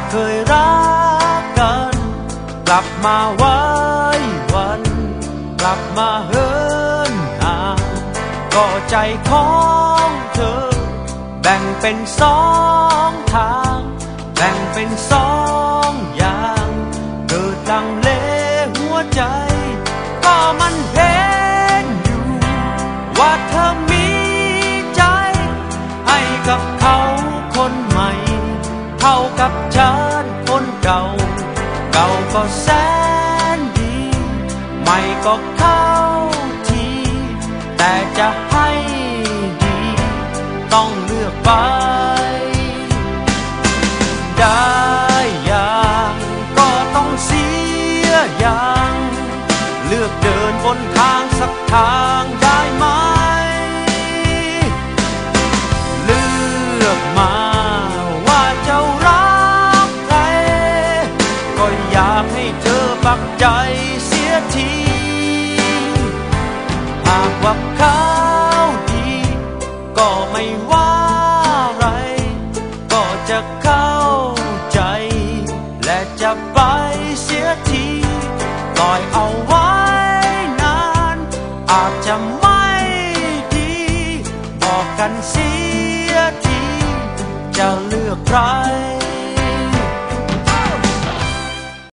ากเคยรักกัน กลับมาไว้วัน กลับมาเฮินห่างก็ใจของเธอ แบ่งเป็นสองทาง แบ่งเป็นสองอย่างเกิดลังเลหัวใจ ก็มันเห็นอยู่ ว่าเธอมีใจ ให้กับเขา กับฉันคนเก่า เก่าก็แสนดี ใหม่ก็เข้าที แต่จะให้ดี ต้องเลือกไป ได้อย่างก็ต้องเสียอย่าง เลือกเดินบนทางสักทาง ก็อยากให้เธอปักใจเสียทีหากว่าเขาดี ก็ไม่ว่าอะไร ก็จะเข้าใจ และจะไปเสียทีปล่อยเอาไว้นาน อาจจะไม่ดี บอกกันเสียที จะเลือกใคร